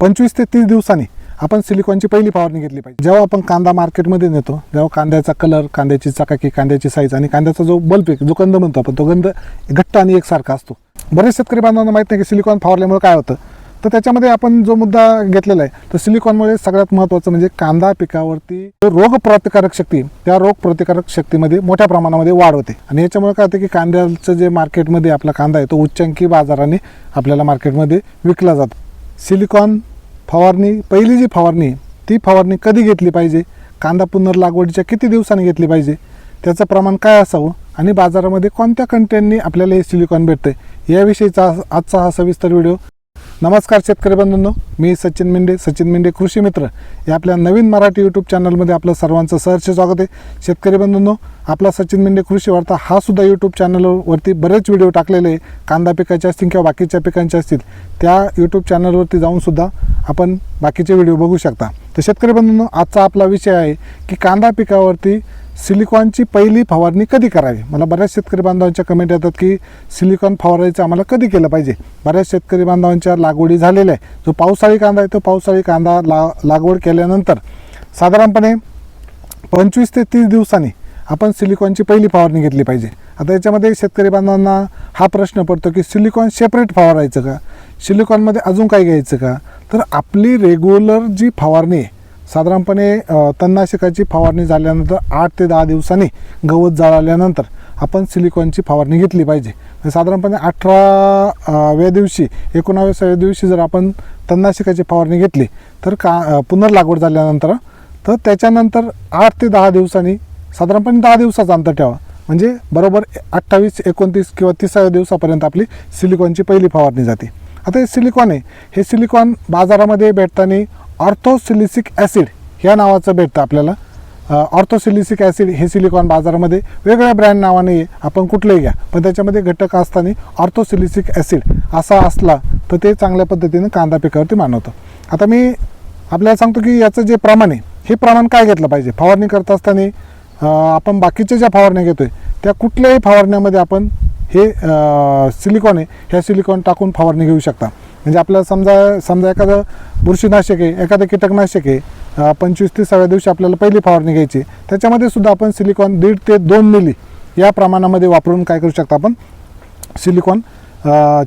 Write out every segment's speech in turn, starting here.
पंचवीस ते तीस दिवसांनी आपण सिलिकॉनची पहिली फवारणी घेतली पाहिजे. जेव्हा आपण कांदा मार्केटमध्ये नेतो जेव्हा कांद्याचा कलर कांद्याची चकाकी कांद्याची साईज आणि कांद्याचा जो बल्ब जो गंध म्हणतो आपण तो गंध घट्ट आणि एकसारखा असतो. बरेच शेतकरी बांधवांना माहीत नाही की सिलिकॉन फवारल्यामुळे काय होतं. तर त्याच्यामध्ये आपण जो मुद्दा घेतलेला आहे तर सिलिकॉनमुळे सगळ्यात महत्त्वाचं म्हणजे कांदा पिकावरती जो रोग प्रतिकारक शक्ती त्या रोग प्रतिकारक शक्तीमध्ये मोठ्या प्रमाणामध्ये वाढ होते. आणि याच्यामुळे काय होतं की कांद्याचं जे मार्केटमध्ये आपला कांदा आहे तो उच्चांकी बाजाराने आपल्याला मार्केटमध्ये विकला जातो. सिलिकॉन फवारणी पहिली जी फवारणी आहे, ती फवारणी कधी घेतली पाहिजे? कांदा पुनर्लागवडीच्या किती दिवसांनी घेतली पाहिजे? त्याचं प्रमाण काय असावं? आणि बाजारामध्ये कोणत्या कंटेंटनी आपल्याला हे सिलिकॉन भेटतं याविषयीचा आजचा हा सविस्तर व्हिडिओ नमस्कार शेतकरी बंधूंनो मी सचिन मेंढे सचिन मेंढे कृषी मित्र. या आपल्या नवीन मराठी यूट्यूब चॅनलमध्ये आपलं सर्वांचं सहर्ष स्वागत आहे. शेतकरी बंधूंनो आपला सचिन मेंढे कृषी वार्ता हा सुद्धा यूट्यूब चॅनलवरती बरेच व्हिडिओ टाकलेले आहे. कांदा पिकाचे असतील किंवा बाकीच्या पिकांचे असतील त्या यूट्यूब चॅनलवरती जाऊनसुद्धा आपण बाकीचे व्हिडिओ बघू शकता. तर शेतकरी बंधूंनो आजचा आपला विषय आहे की कांदा पिकावरती सिलिकॉनची पहिली फवारणी कधी करावी? मला बऱ्याच शेतकरी बांधवांच्या कमेंट येतात की सिलिकॉन फवारायचं आम्हाला कधी केलं पाहिजे? बऱ्याच शेतकरी बांधवांच्या लागवडी झालेल्या आहे. जो पावसाळी कांदा आहे तो पावसाळी कांदा ला लागवड केल्यानंतर साधारणपणे पंचवीस ते तीस दिवसांनी आपण सिलिकॉनची पहिली फवारणी घेतली पाहिजे. आता याच्यामध्ये शेतकरी बांधवांना हा प्रश्न पडतो की सिलिकॉन सेपरेट फवारायचं का? सिलिकॉनमध्ये अजून काय घ्यायचं का? तर आपली रेग्युलर जी फवारणी आहे साधारणपणे तणनाशकाची फवारणी झाल्यानंतर आठ ते दहा दिवसांनी गवत जाळल्यानंतर आपण सिलिकॉनची फवारणी घेतली पाहिजे. साधारणपणे अठराव्या दिवशी एकोणाव्याव्या दिवशी जर आपण तणनाशकाची फवारणी घेतली तर का पुनर्लागवड झाल्यानंतर तर त्याच्यानंतर आठ ते दहा दिवसांनी साधारणपणे दहा दिवसाचा अंतर ठेवा. म्हणजे बरोबर अठ्ठावीस एकोणतीस किंवा तिसाव्या दिवसापर्यंत आपली सिलिकॉनची पहिली फवारणी जाते. आता हे सिलिकॉन आहे. हे सिलिकॉन बाजारामध्ये भेटताना ऑर्थोसिलिसिक ॲसिड ह्या नावाचं भेटतं आपल्याला. ऑर्थोसिलिसिक ॲसिड हे सिलिकॉन बाजारामध्ये वेगळ्या ब्रँड नावाने आपण कुठलंही घ्या पण त्याच्यामध्ये घटक असताना ऑर्थोसिलिसिक ॲसिड असा असला तर ते चांगल्या पद्धतीनं कांदा पिकावरती मानवतं. आता मी आपल्याला सांगतो की याचं जे प्रमाण आहे हे प्रमाण काय घेतलं पाहिजे? फवारणी करत असताना आपण बाकीच्या ज्या फवारण्या घेतोय त्या कुठल्याही फवारण्यामध्ये आपण हे सिलिकॉन आहे ह्या सिलिकॉन टाकून फवारणी घेऊ शकता. म्हणजे आपल्याला समजा समजा एखादं बुरशीनाशक आहे एखादं कीटकनाशक आहे पंचवीस पंचवीस तीसाव्या दिवशी आपल्याला पहिली फवारणी घ्यायची त्याच्यामध्ये सुद्धा आपण सिलिकॉन दीड ते दोन मिली या प्रमाणामध्ये वापरून काय करू शकता आपण? सिलिकॉन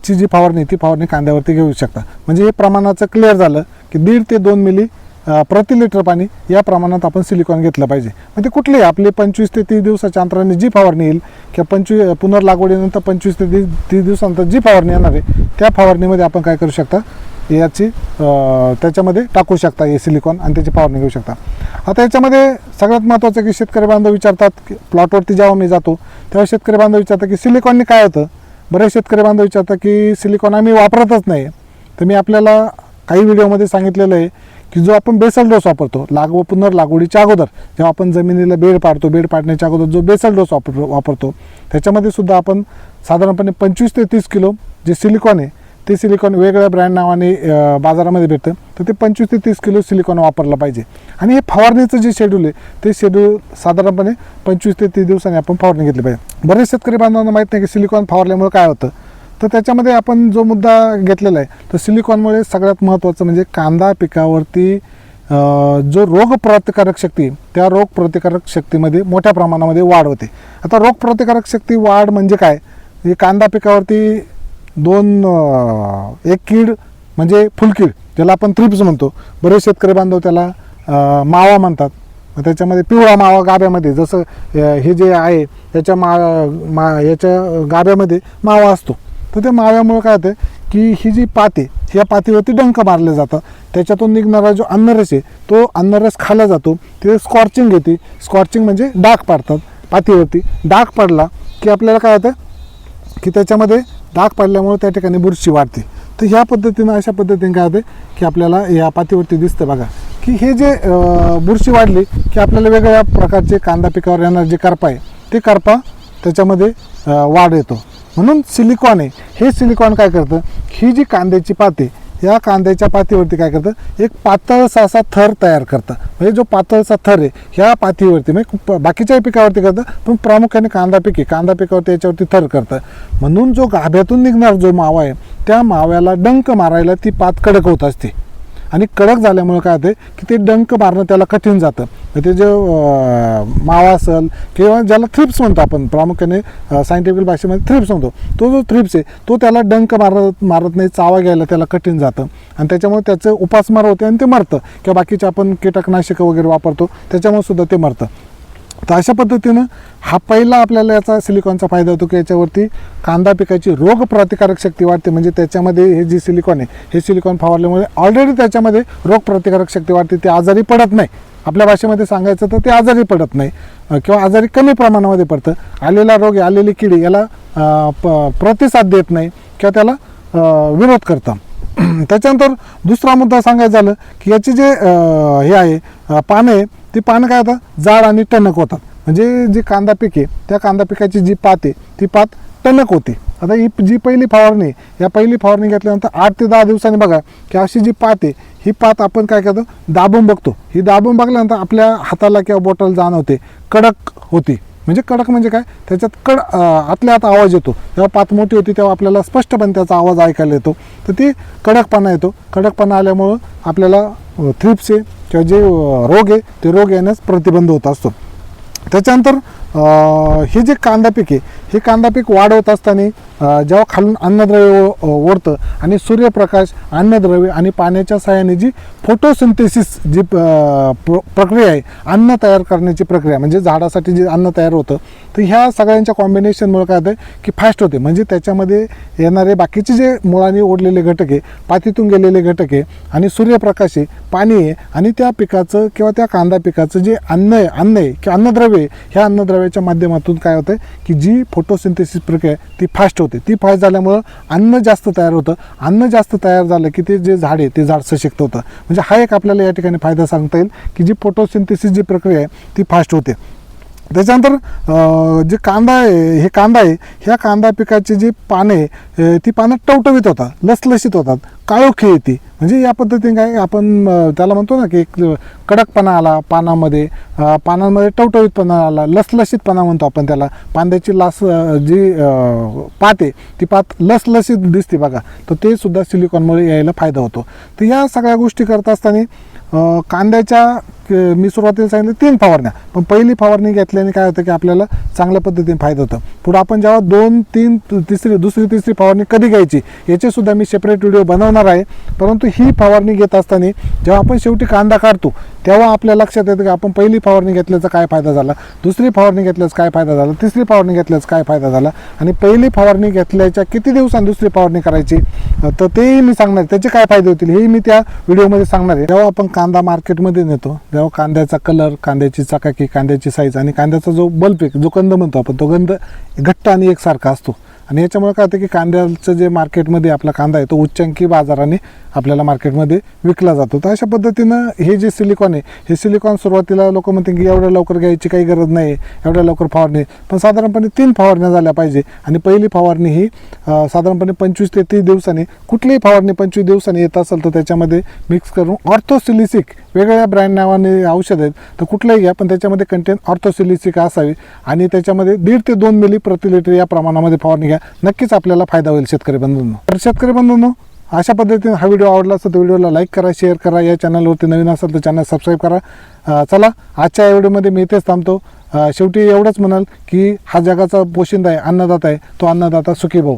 ची जी फवारणी ती फवारणी कांद्यावरती घेऊ शकता. म्हणजे हे प्रमाणाचं क्लिअर झालं की दीड ते दोन मिली प्रति लिटर पाणी या प्रमाणात आपण सिलिकॉन घेतलं पाहिजे. म्हणजे कुठलेही आपले पंचवीस ते तीस दिवसाच्या अंतराने जी फवारणी येईल किंवा पंचवीस पुनर्लागवडीनंतर पंचवीस ते तीस तीस दिवसानंतर जी फवारणी येणार आहे त्या फवारणीमध्ये आपण काय करू शकता? याची त्याच्यामध्ये टाकू शकता हे सिलिकॉन आणि त्याची फवारणी घेऊ शकता. आता याच्यामध्ये सगळ्यात महत्त्वाचं की शेतकरी बांधव विचारतात की प्लॉटवरती जेव्हा मी जातो तेव्हा शेतकरी बांधव विचारतात की सिलिकॉनने काय होतं? बरेच शेतकरी बांधव विचारतात की सिलिकॉन आम्ही वापरतच नाही. तर मी आपल्याला काही व्हिडिओमध्ये सांगितलेलं आहे की जो आपण बेसल डोस वापरतो लागव पुनर्लागवडीच्या अगोदर जेव्हा आपण जमिनीला बेड पाडतो बेड पाडण्याच्या अगोदर जो बेसल डोस वापर वापरतो त्याच्यामध्ये सुद्धा आपण साधारणपणे पंचवीस ते तीस किलो जे सिलिकॉन आहे ते सिलिकॉन वेगळ्या ब्रँड नावाने बाजारामध्ये भेटतं तर ते पंचवीस ते तीस किलो सिलिकॉन वापरलं पाहिजे. आणि हे फवारणीचं जे शेड्यूल आहे ते शेड्यूल साधारणपणे पंचवीस ते तीस दिवसांनी आपण फवारणी घेतली पाहिजे. बरेच शेतकरी बांधवांना माहीत नाही की सिलिकॉन फवारल्यामुळे काय होतं. तर त्याच्यामध्ये आपण जो मुद्दा घेतलेला आहे तर सिलिकॉनमुळे सगळ्यात महत्त्वाचं म्हणजे कांदा पिकावरती जो रोग प्रतिकारक शक्ती त्या रोग प्रतिकारक शक्तीमध्ये मोठ्या प्रमाणामध्ये वाढ होते. आता रोग प्रतिकारक शक्ती वाढ म्हणजे काय? कांदा पिकावरती दोन एक कीड म्हणजे फुलकीड ज्याला आपण थ्रिप्स म्हणतो. बरेच शेतकरी बांधव त्याला मावा म्हणतात. त्याच्यामध्ये पिवळा मावा गाभ्यामध्ये जसं हे जे आहे याच्या मा मा याच्या गाभ्यामध्ये मावा असतो. तर त्या माव्यामुळे काय होतं की ही जी पाते या पातीवरती डंक मारले जातं त्याच्यातून निघणारा जो अन्नरस आहे तो अन्नरस खाला जातो. तिथे स्कॉर्चिंग येते. स्कॉर्चिंग म्हणजे डाग पाडतात पातीवरती. डाग पडला की आपल्याला काय होतं की त्याच्यामध्ये डाग पडल्यामुळे त्या ठिकाणी बुरशी वाढते. तर ह्या पद्धतीनं अशा पद्धतीने काय होते की आपल्याला या पातीवरती दिसतं बघा. की हे जे बुरशी वाढली की आपल्याला वेगवेगळ्या प्रकारचे कांदा पिकावर येणार जे करपा आहे. ते करपा त्याच्यामध्ये वाढ येतो. म्हणून सिलिकॉन आहे. हे सिलिकॉन काय करतं? ही जी कांद्याची पाते या कांद्याच्या पातीवरती काय करतं? एक पातळसा असा थर तयार करतं. म्हणजे जो पातळसा थर आहे ह्या पातीवरती म्हणजे बाकीच्या बाकीच्याही पिकावरती करतं पण प्रामुख्याने कांदा पीक आहे. कांदा पिकावरती याच्यावरती थर करतं. म्हणून जो गाभ्यातून निघणार जो मावा आहे त्या माव्याला डंक मारायला ती पात कडक होत असते. आणि कडक झाल्यामुळे काय होते की ते डंक मारणं त्याला कठीण जातं. ते जे मावा असेल किंवा ज्याला थ्रिप्स म्हणतो आपण प्रामुख्याने सायंटिफिक भाषेमध्ये थ्रिप्स म्हणतो तो जो थ्रिप्स आहे तो त्याला डंक मारत मारत नाही चावा घ्यायला त्याला कठीण जातं. आणि त्याच्यामुळे त्याचं उपासमार होते आणि ते मरतं. किंवा बाकीचे आपण कीटकनाशकं वगैरे वापरतो त्याच्यामुळे सुद्धा ते मरतं. तर अशा पद्धतीनं हा पहिला आपल्याला याचा सिलिकॉनचा फायदा होतो की याच्यावरती कांदा पिकाची रोग प्रतिकारक शक्ती वाढते. म्हणजे त्याच्यामध्ये हे जे सिलिकॉन आहे हे सिलिकॉन फवारल्यामुळे ऑलरेडी त्याच्यामध्ये रोग प्रतिकारक शक्ती वाढते. ते आजारी पडत नाही. आपल्या भाषेमध्ये सांगायचं तर ते आजारी पडत नाही. किंवा आजारी कमी प्रमाणामध्ये पडतं. आलेला रोग आलेली किडी याला प- प्रतिसाद देत नाही किंवा त्याला विरोध करतं. त्याच्यानंतर दुसरा मुद्दा सांगायचं झालं की याचे जे हे आहे पाने ती पानं काय होतात? जाड आणि टणक होतात. म्हणजे जी कांदा पिके त्या कांदा पिकाची जी पात आहे ती पात टणक होती. आता ही जी पहिली फवारणी आहे, या पहिली फवारणी घेतल्यानंतर आठ ते दहा दिवसांनी बघा की अशी जी पात आहे ही पात आपण काय करतो? दाबून बघतो. ही दाबून बघल्यानंतर आपल्या हाताला किंवा बोटाला जाणवते कडक होती. म्हणजे कडक म्हणजे काय? त्याच्यात कड आतल्या आत आवाज येतो. जेव्हा पात मोठी होती तेव्हा आपल्याला स्पष्टपणे त्याचा आवाज ऐकायला येतो. तर ती कडकपणा येतो. कडकपणा आल्यामुळं आपल्याला थ्रिप्स आहे किंवा जे अं, रोग आहे ते रोग येण्यास प्रतिबंध होत असतो त्याच्यानंतर अं, हे जे कांदा पीक आहे हे कांदा पीक वाढवत असताना जेव्हा खालून अन्नद्रव्य ओढतं आणि सूर्यप्रकाश अन्नद्रव्य आणि पाण्याच्या सहाय्याने जी फोटोसिंथेसिस जी प्र- प्रक्रिया आहे अन्न तयार करण्याची प्रक्रिया म्हणजे झाडासाठी जे अन्न तयार होतं तर ह्या सगळ्यांच्या कॉम्बिनेशनमुळे काय होतं की फास्ट होते. म्हणजे त्याच्यामध्ये येणारे बाकीचे जे मुळाने ओढलेले घटक आहे पातीतून गेलेले घटक आहे आणि सूर्यप्रकाश आहे पाणी आहे आणि त्या पिकाचं किंवा त्या कांदा पिकाचं जे अन्न आहे अन्न आहे किंवा अन्नद्रव्य आहे ह्या अन्नद्रव्याच्या माध्यमातून काय होतं की जी फोटोसिंथेसिस प्रक्रिया आहे ती फास्ट होते. ती फास्ट झाल्यामुळं अन्न जास्त तयार होतं. अन्न जास्त तयार झालं की ते जे झाड आहे ते झाड सशक्त होतं. म्हणजे हा एक आपल्याला या ठिकाणी फायदा सांगता येईल की जी फोटोसिंथेसिस जी प्रक्रिया आहे ती फास्ट होते. त्याच्यानंतर जे कांदा आहे हे कांदा आहे ह्या कांदा पिकाची जी पाने आहे, ती पानं टवटवीत होतात लसलशीत होतात काळोखी येते म्हणजे या पद्धतीने काय आपण त्याला म्हणतो ना की एक कडकपणा आला पानामध्ये पानांमध्ये टवटवीतपणा आला लसलशीतपणा म्हणतो आपण त्याला. पांद्याची लास जी पात आहे ती पात लसलशीत दिसते बघा. तर ते सुद्धा सिलिकॉनमुळे यायला फायदा होतो. तर या सगळ्या गोष्टी करत असताना कांद्याच्या मी सुरुवातीला सांगितलं तीन फवारण्या. पण पहिली फवारणी घेतल्याने काय होतं की आपल्याला चांगल्या पद्धतीने फायदा होतो. पुढं आपण जेव्हा दोन तीन तिसरी दुसरी तिसरी फवारणी कधी घ्यायची याचेसुद्धा मी सेपरेट व्हिडिओ बनवणार आहे. परंतु ही फवारणी घेत असताना जेव्हा आपण शेवटी कांदा काढतो तेव्हा आपल्या लक्षात येतं की आपण पहिली फवारणी घेतल्याचा काय फायदा झाला दुसरी फवारणी घेतल्यास काय फायदा झाला तिसरी फवारणी घेतल्यास काय फायदा झाला. आणि पहिली फवारणी घेतल्याच्या किती दिवसांनी दुसरी फवारणी करायची? तर तेही मी सांगणार त्याचे काय फायदे होतील हेही मी त्या व्हिडिओमध्ये सांगणार आहे. जेव्हा आपण कांदा मार्केटमध्ये नेतो तेव्हा कांद्याचा कलर कांद्याची चकाकी कांद्याची साईज आणि कांद्याचा जो बल्ब आहे जो गंध म्हणतो आपण तो गंध घट्ट आणि एकसारखा असतो. आणि याच्यामुळे काय होतं की कांद्याचं जे मार्केटमध्ये आपला कांदा आहे तो उच्चांकी बाजाराने आपल्याला मार्केटमध्ये विकला जातो. तर अशा पद्धतीनं हे जे सिलिकॉन आहे हे सिलिकॉन सुरुवातीला लोक म्हणते की एवढ्या लवकर घ्यायची काही गरज नाही एवढ्या लवकर फवारणी. पण साधारणपणे तीन फवारण्या झाल्या पाहिजे. आणि पहिली फवारणी ही साधारणपणे पंचवीस ते तीस दिवसांनी कुठलीही फवारणी पंचवीस दिवसांनी येत असेल तर त्याच्यामध्ये मिक्स करून ऑर्थोसिलिसिक वेगवेगळ्या ब्रँड नावाने औषध आहेत तर कुठलंही घ्या पण त्याच्यामध्ये कंटेंट ऑर्थोसिलिसिक असावी आणि त्याच्यामध्ये दीड ते दोन मिली प्रति लिटर या प्रमाणामध्ये फवारणी घ्या. नक्कीच आपल्याला फायदा होईल शेतकरी बंधूंनो. तर शेतकरी बंधूंनो अशा पद्धतीने हा व्हिडिओ आवडला असेल तर व्हिडिओला लाईक करा शेअर करा या चॅनलवरती नवीन असेल तर चॅनल सबस्क्राईब करा. चला आजच्या या व्हिडिओमध्ये मी इथेच थांबतो. शेवटी एवढंच म्हणाल की हा जगाचा पोशिंदा आहे अन्नदाता आहे. तो अन्नदाता सुखी भाऊ.